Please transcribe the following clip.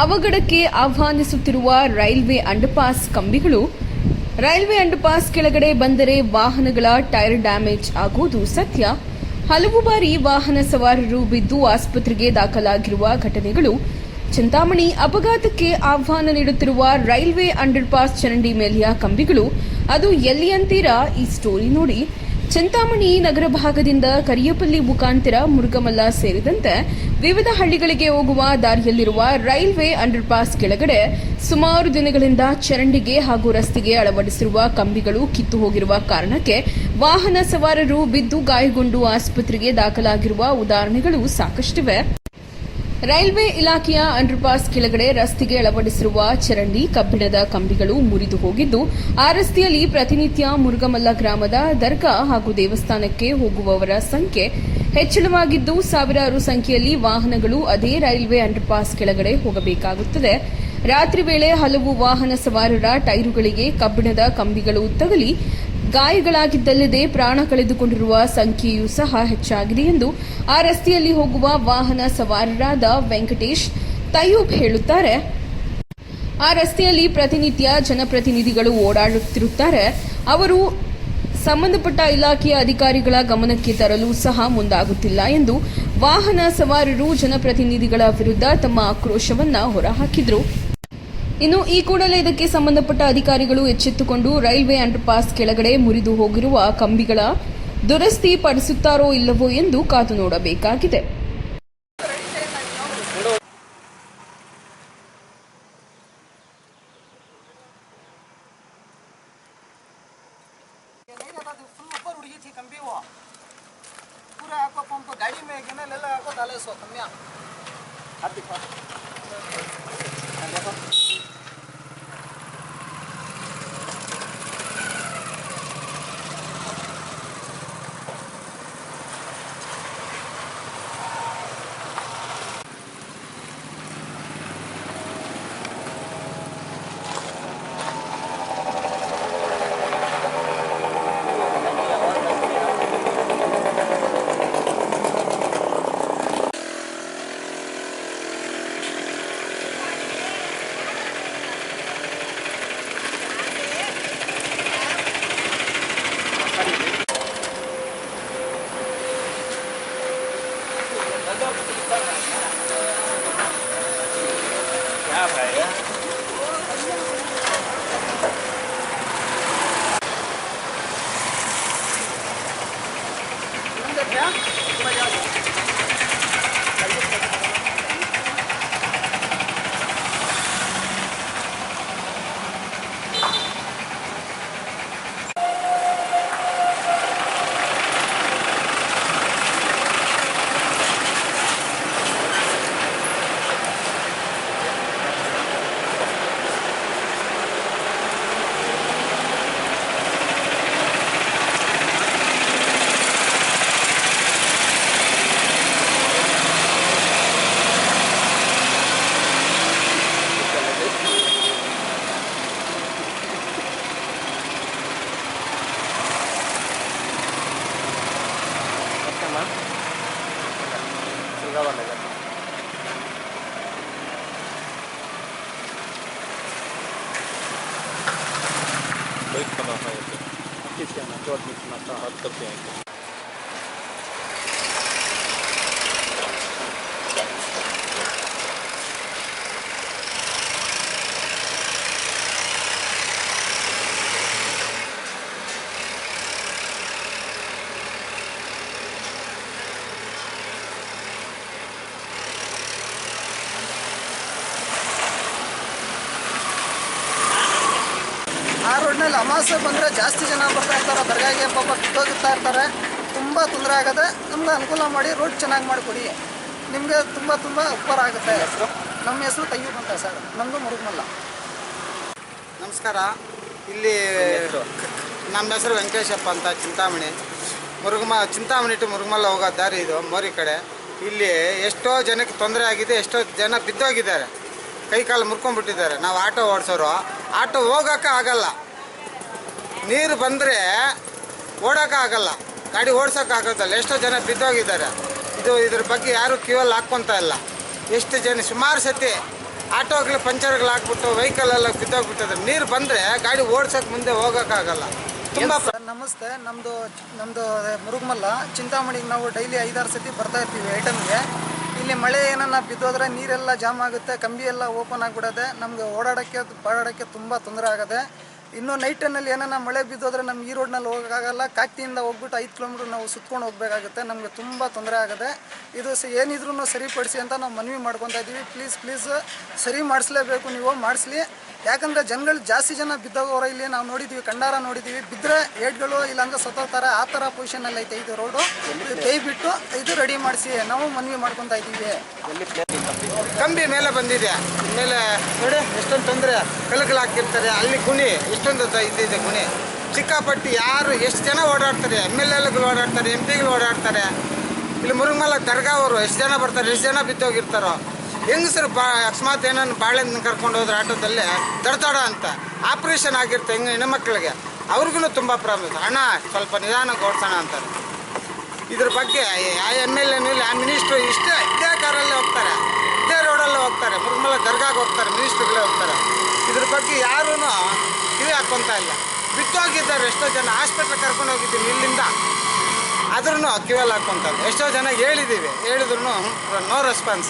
ಅವಘಡಕ್ಕೆ ಆಹ್ವಾನಿಸುತ್ತಿರುವ railway underpass ಕಂಬಿಗಳು. Railway underpass ಕೆಳಗಡೆ ಬಂದರೆ ವಾಹನಗಳ ಟೈರ್ ಡ್ಯಾಮೇಜ್ ಆಗುವುದು ಸತ್ಯ. ಹಲವು ಬಾರಿ ವಾಹನ ಸವಾರರು ಬಿದ್ದು ಆಸ್ಪತ್ರೆಗೆ ದಾಖಲಾಗಿರುವ ಘಟನೆಗಳು. ಚಿಂತಾಮಣಿ ಅಪಘಾತಕ್ಕೆ ಆಹ್ವಾನ ನೀಡುತ್ತಿರುವ ರೈಲ್ವೆ ಅಂಡರ್ಪಾಸ್ ಚರಂಡಿ ಮೇಲೆಯ ಕಂಬಿಗಳು. ಅದು ಎಲ್ಲಿಯಂತೀರಾ ಈ ಸ್ಟೋರಿ ನೋಡಿ. ಚಿಂತಾಮಣಿ ನಗರ ಭಾಗದಿಂದ ಕರಿಯಪಲ್ಲಿ ಮುಖಾಂತರ ಮುರುಗಮಲ್ಲ ಸೇರಿದಂತೆ ವಿವಿಧ ಹಳ್ಳಿಗಳಿಗೆ ಹೋಗುವ ದಾರಿಯಲ್ಲಿರುವ ರೈಲ್ವೆ ಅಂಡರ್ಪಾಸ್ ಕೆಳಗಡೆ ಸುಮಾರು ದಿನಗಳಿಂದ ಚರಂಡಿಗೆ ಹಾಗೂ ರಸ್ತೆಗೆ ಅಳವಡಿಸಿರುವ ಕಂಬಿಗಳು ಕಿತ್ತು ಹೋಗಿರುವ ಕಾರಣಕ್ಕೆ ವಾಹನ ಸವಾರರು ಬಿದ್ದು ಗಾಯಗೊಂಡು ಆಸ್ಪತ್ರೆಗೆ ದಾಖಲಾಗಿರುವ ಉದಾಹರಣೆಗಳು ಸಾಕಷ್ಟಿವೆ. ರೈಲ್ವೆ ಇಲಾಖೆಯ ಅಂಡರ್ಪಾಸ್ ಕೆಳಗಡೆ ರಸ್ತೆಗೆ ಅಳವಡಿಸಿರುವ ಚರಂಡಿ ಕಬ್ಬಿಣದ ಕಂಬಿಗಳು ಮುರಿದು ಹೋಗಿದ್ದು ಆ ರಸ್ತೆಯಲ್ಲಿ ಪ್ರತಿನಿತ್ಯ ಮುರುಗಮಲ್ಲ ಗ್ರಾಮದ ದರ್ಗಾ ಹಾಗೂ ದೇವಸ್ಥಾನಕ್ಕೆ ಹೋಗುವವರ ಸಂಖ್ಯೆ ಹೆಚ್ಚಳವಾಗಿದ್ದು, ಸಾವಿರಾರು ಸಂಖ್ಯೆಯಲ್ಲಿ ವಾಹನಗಳು ಅದೇ ರೈಲ್ವೆ ಅಂಡರ್ಪಾಸ್ ಕೆಳಗಡೆ ಹೋಗಬೇಕಾಗುತ್ತದೆ. ರಾತ್ರಿ ವೇಳೆ ಹಲವು ವಾಹನ ಸವಾರರ ಟೈರುಗಳಿಗೆ ಕಬ್ಬಿಣದ ಕಂಬಿಗಳು ತಗಲಿ ಗಾಯಗಳಾಗಿದ್ದಲ್ಲದೆ ಪ್ರಾಣ ಕಳೆದುಕೊಂಡಿರುವ ಸಂಖ್ಯೆಯೂ ಸಹ ಹೆಚ್ಚಾಗಿದೆ ಎಂದು ಆ ರಸ್ತೆಯಲ್ಲಿ ಹೋಗುವ ವಾಹನ ಸವಾರರಾದ ವೆಂಕಟೇಶ್ ತಯೂಬ್ ಹೇಳುತ್ತಾರೆ. ಆ ರಸ್ತೆಯಲ್ಲಿ ಪ್ರತಿನಿತ್ಯ ಜನಪ್ರತಿನಿಧಿಗಳು ಓಡಾಡುತ್ತಿರುತ್ತಾರೆ. ಅವರು ಸಂಬಂಧಪಟ್ಟ ಇಲಾಖೆಯ ಅಧಿಕಾರಿಗಳ ಗಮನಕ್ಕೆ ತರಲು ಸಹ ಮುಂದಾಗುತ್ತಿಲ್ಲ ಎಂದು ವಾಹನ ಸವಾರರು ಜನಪ್ರತಿನಿಧಿಗಳ ವಿರುದ್ಧ ತಮ್ಮ ಆಕ್ರೋಶವನ್ನು ಹೊರಹಾಕಿದರು. ಇನ್ನು ಈ ಕೂಡಲೇ ಇದಕ್ಕೆ ಸಂಬಂಧಪಟ್ಟ ಅಧಿಕಾರಿಗಳು ಎಚ್ಚೆತ್ತುಕೊಂಡು ರೈಲ್ವೆ ಅಂಡರ್ಪಾಸ್ ಕೆಳಗಡೆ ಮುರಿದು ಹೋಗಿರುವ ಕಂಬಿಗಳ ದುರಸ್ತಿ ಪಡಿಸುತ್ತಾರೋ ಇಲ್ಲವೋ ಎಂದು ಕಾದು ನೋಡಬೇಕಾಗಿದೆ. वा लगा कोई खाना है किसके ना चौथ में था हाथ करते हैं ಅಮಾವಾಸ್ಯೆ ಬಂದರೆ ಜಾಸ್ತಿ ಜನ ಬರ್ತಾ ಇರ್ತಾರೆ ದರ್ಗಾಗೆ ಪಾಪ ಕಿತ್ತೋಗಿರ್ತಾ ಇರ್ತಾರೆ. ತುಂಬ ತೊಂದರೆ ಆಗದೆ ನಮ್ಗೆ ಅನುಕೂಲ ಮಾಡಿ ರೋಡ್ ಚೆನ್ನಾಗಿ ಮಾಡಿಕೊಡಿ. ನಿಮಗೆ ತುಂಬ ತುಂಬ ಉಪಕಾರ ಆಗುತ್ತೆ. ಹೆಸರು? ನಮ್ಮ ಹೆಸರು ತಯ್ಯೂಬ್ ಅಂತ ಸರ್. ನಮ್ಮದು ಮುರುಗಮಲ್ಲ ನಮಸ್ಕಾರ. ಇಲ್ಲಿ ನಮ್ಮ ಹೆಸರು? ವೆಂಕಟೇಶಪ್ಪ ಅಂತ ಚಿಂತಾಮಣಿ. ಮುರುಗಮ ಚಿಂತಾಮಣಿ ಟು ಮುರುಗಮಲ್ಲ ಹೋಗೋ ದಾರಿ ಇದು ಮೋರಿ ಕಡೆ. ಇಲ್ಲಿ ಎಷ್ಟೋ ಜನಕ್ಕೆ ತೊಂದರೆ ಆಗಿದೆ ಎಷ್ಟೋ ಜನ ಬಿದ್ದೋಗಿದ್ದಾರೆ. ಕೈ ಕಾಲು ಮುರ್ಕೊಂಡ್ಬಿಟ್ಟಿದ್ದಾರೆ. ನಾವು ಆಟೋ ಓಡಿಸೋರು. ಆಟೋ ಹೋಗೋಕೆ ಆಗಲ್ಲ. ನೀರು ಬಂದರೆ ಓಡೋಕ್ಕಾಗಲ್ಲ. ಗಾಡಿ ಓಡ್ಸೋಕೆ ಆಗೋದಲ್ಲ ಎಷ್ಟೋ ಜನ ಬಿದ್ದೋಗಿದ್ದಾರೆ. ಇದು ಇದ್ರ ಬಗ್ಗೆ ಯಾರು ಕ್ಯೂವಲ್ಲಿ ಹಾಕ್ಕೊತ ಇಲ್ಲ. ಎಷ್ಟು ಜನ ಸುಮಾರು ಸತಿ ಆಟೋಗಳು ಪಂಚರ್ಗಳು ಹಾಕ್ಬಿಟ್ಟು ವೆಹಿಕಲ್ ಎಲ್ಲ ಬಿದ್ದೋಗ್ಬಿಟ್ಟಿದೆ. ನೀರು ಬಂದರೆ ಗಾಡಿ ಓಡ್ಸೋಕೆ ಮುಂದೆ ಹೋಗೋಕ್ಕಾಗಲ್ಲ. ತುಂಬ ನಮಸ್ತೆ. ನಮ್ಮದು ನಮ್ಮದು ಮುರುಗಮಲ್ಲ ಚಿಂತಾಮಣಿಗೆ ನಾವು ಡೈಲಿ ಐದಾರು ಸತಿ ಬರ್ತಾ ಇರ್ತೀವಿ ಐಟಮ್ಗೆ ಇಲ್ಲಿ ಮಳೆ ಏನನ್ನ ಬಿದ್ದೋದ್ರೆ ನೀರೆಲ್ಲ ಜಾಮ್ ಆಗುತ್ತೆ ಕಂಬಿ ಎಲ್ಲ ಓಪನ್ ಆಗಿಬಿಡೋದೆ ನಮಗೆ ಓಡಾಡೋಕ್ಕೆ ಪಾಡಾಡೋಕ್ಕೆ ತುಂಬ ತೊಂದರೆ ಆಗದೆ ಇನ್ನು ನೈಟ್ ಟೈಮಲ್ಲಿ ಏನನ್ನ ಮಳೆ ಬಿದ್ದೋದ್ರೆ ನಮ್ಗೆ ಈ ರೋಡ್ನಲ್ಲಿ ಹೋಗೋಕ್ಕಾಗಲ್ಲ. ಕಾಕ್ತಿಯಿಂದ ಹೋಗ್ಬಿಟ್ಟು ಐದು ಕಿಲೋಮೀಟ್ರ್ ನಾವು ಸುತ್ಕೊಂಡು ಹೋಗಬೇಕಾಗುತ್ತೆ. ನಮಗೆ ತುಂಬ ತೊಂದರೆ ಆಗುತ್ತೆ ಇದು ಸ ಏನಿದ್ರೂ ಸರಿಪಡಿಸಿ ಅಂತ ನಾವು ಮನವಿ ಮಾಡ್ಕೊತಾ ಇದ್ದೀವಿ. ಪ್ಲೀಸ್ ಪ್ಲೀಸ್ ಸರಿ ಮಾಡಿಸ್ಲೇಬೇಕು ನೀವು, ಮಾಡಿಸ್ಲಿ. ಯಾಕಂದರೆ ಜನಗಳು ಜಾಸ್ತಿ ಜನ ಬಿದ್ದೋಗೋರ ಇಲ್ಲಿ ನಾವು ನೋಡಿದ್ದೀವಿ ಕಂಡಾರ ನೋಡಿದ್ದೀವಿ ಬಿದ್ದರೆ ಏಡ್ಗಳು ಇಲ್ಲಾಂದ್ರೆ ಸತ್ತೋಗ್ತಾರೆ. ಆ ಥರ ಪೊಸಿಷನಲ್ಲಿ ಐತೆ ಇದು ರೋಡು ದಯವಿಟ್ಟು ಇದು ರೆಡಿ ಮಾಡಿಸಿ. ನಾವು ಮನವಿ ಮಾಡ್ಕೊತಾ ಇದ್ದೀವಿ. ಕಂಬಿ ಮೇಲೆ ಬಂದಿದೆ. ಮೇಲೆ ನೋಡಿ, ಎಷ್ಟೊಂದು ತೊಂದರೆ. ಕಲಕಲು ಹಾಕಿರ್ತಾರೆ. ಅಲ್ಲಿ ಗುಣಿ ಎಷ್ಟೊಂದು ದ- ಇದಿದೆ ಗುಣಿ. ಸಿಕ್ಕಾಪಟ್ಟಿ ಯಾರು ಎಷ್ಟು ಜನ ಓಡಾಡ್ತಾರೆ, ಎಂ ಎಲ್ ಎಲ್ಗಳು ಓಡಾಡ್ತಾರೆ, ಎಂ ಪಿಗಳು ಓಡಾಡ್ತಾರೆ, ಇಲ್ಲಿ ಮುರುಗಮಲ್ಲ ದರ್ಗಾ ಅವರು ಎಷ್ಟು ಜನ ಬರ್ತಾರೆ, ಎಷ್ಟು ಜನ ಬಿದ್ದೋಗಿರ್ತಾರೋ, ಹೆಂಗಸರು ಬಾ ಅಕಸ್ಮಾತ್ ಏನನ್ನು ಬಾಳೆಂದು ಕರ್ಕೊಂಡು ಹೋದ್ರೆ ಆಟೋದಲ್ಲೇ ತಡತಾಡ ಅಂತ. ಆಪ್ರೇಷನ್ ಆಗಿರುತ್ತೆ ಹೆಂಗೆ ಮಕ್ಕಳಿಗೆ ಅವ್ರಿಗೂ ತುಂಬ ಪ್ರಾಬ್ಲಮ್. ಹಣ ಸ್ವಲ್ಪ ನಿಧಾನಕ್ಕೆ ಓಡ್ಸೋಣ ಅಂತಾರೆ. ಇದ್ರ ಬಗ್ಗೆ ಆ ಎಂ ಎಲ್ ಎನೂ ಇಲ್ಲಿ ಆ ಮಿನಿಸ್ಟ್ರು ಇಷ್ಟೇ ಇದೇ ಕಾರಲ್ಲಿ ಹೋಗ್ತಾರೆ. ಇದೇ ರೋಡಲ್ಲೇ ಹೋಗ್ತಾರೆ. ಮುರುಗಮಲ್ಲ ದರ್ಗಾಗೆ ಹೋಗ್ತಾರೆ, ಮಿನಿಸ್ಟ್ರುಗಳೇ ಹೋಗ್ತಾರೆ. ಕಿವಿ ಇಲ್ಲ. ಹೋಗಿದ್ದಾರೆ, ಎಷ್ಟೋ ಜನ ಹಾಸ್ಪಿಟ್ಲ್ ಕರ್ಕೊಂಡು ಹೋಗಿದ್ದೀನಿ ಇಲ್ಲಿಂದ. ಆದ್ರೂ ಕಿವಿಯಲ್ಲಿ ಹಾಕ್ಕೊಂತಾರೆ ಎಷ್ಟೋ ಜನ ಹೇಳಿದ್ದೀವಿ ಹೇಳಿದ್ರು ನೋ ರೆಸ್ಪಾನ್ಸ್